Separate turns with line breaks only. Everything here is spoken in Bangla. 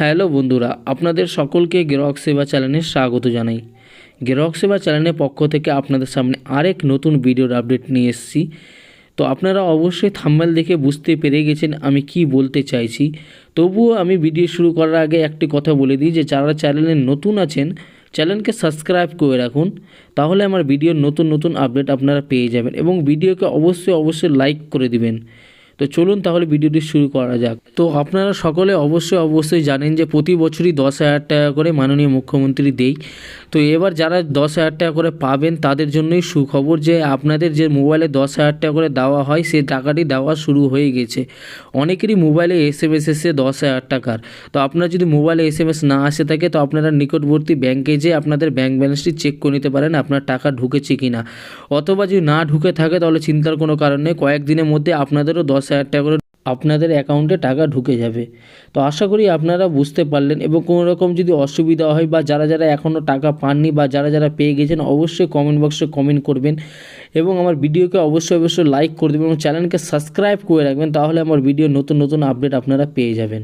হ্যালো বন্ধুরা, আপনাদের সকলকে গ্রাহক সেবা চ্যানেলে স্বাগত জানাই। গ্রাহক সেবা চ্যানেলের পক্ষ থেকে আপনাদের সামনে আরেক নতুন ভিডিওর আপডেট নিয়ে এসেছি। তো আপনারা অবশ্যই থাম্বেল দেখে বুঝতে পেরে গেছেন আমি কি বলতে চাইছি। তবুও আমি ভিডিও শুরু করার আগে একটি কথা বলে দিই যে, যারা চ্যানেলে নতুন আছেন, চ্যানেলকে সাবস্ক্রাইব করে রাখুন। তাহলে আমার ভিডিওর নতুন নতুন আপডেট আপনারা পেয়ে যাবেন এবং ভিডিওকে অবশ্যই অবশ্যই লাইক করে দিবেন। তো চলুন তাহলে ভিডিওটি শুরু করা যাক। তো আপনারা সকলে অবশ্যই অবশ্যই জানেন যে প্রতি বছরই দশ হাজার টাকা করে মাননীয় মুখ্যমন্ত্রী দেই। তো এবার যারা দশ হাজার টাকা করে পাবেন, তাদের জন্যই সুখবর যে আপনাদের যে মোবাইলে দশ হাজার টাকা করে দেওয়া হয়, সেই টাকাটি দেওয়া শুরু হয়ে গেছে। অনেকেরই মোবাইলে এস এম এস এসে দশ হাজার টাকার। তো আপনার যদি মোবাইলে এস এম এস না আসে থাকে, তো আপনারা নিকটবর্তী ব্যাংকে যেয়ে আপনাদের ব্যাংক ব্যালেন্সটি চেক করে নিতে পারেন, আপনার টাকা ঢুকেছে কি না অথবা যদি না ঢুকে থাকে, তাহলে চিন্তার কোনো কারণ নেই। কয়েকদিনের মধ্যে আপনাদেরও দশ টাকা করে আপনাদের অ্যাকাউন্টে টাকা ঢুকে যাবে। তো আশা করি আপনারা বুঝতে পারলেন এবং কোনো রকম যদি অসুবিধা হয় বা যারা যারা এখনও টাকা পাননি বা যারা যারা পেয়ে গেছেন, অবশ্যই কমেন্ট বক্সে কমেন্ট করবেন এবং আমার ভিডিওকে অবশ্যই অবশ্যই লাইক করে দেবেন এবং চ্যানেলকে সাবস্ক্রাইব করে রাখবেন, তাহলে আমার ভিডিও নতুন নতুন আপডেট আপনারা পেয়ে যাবেন।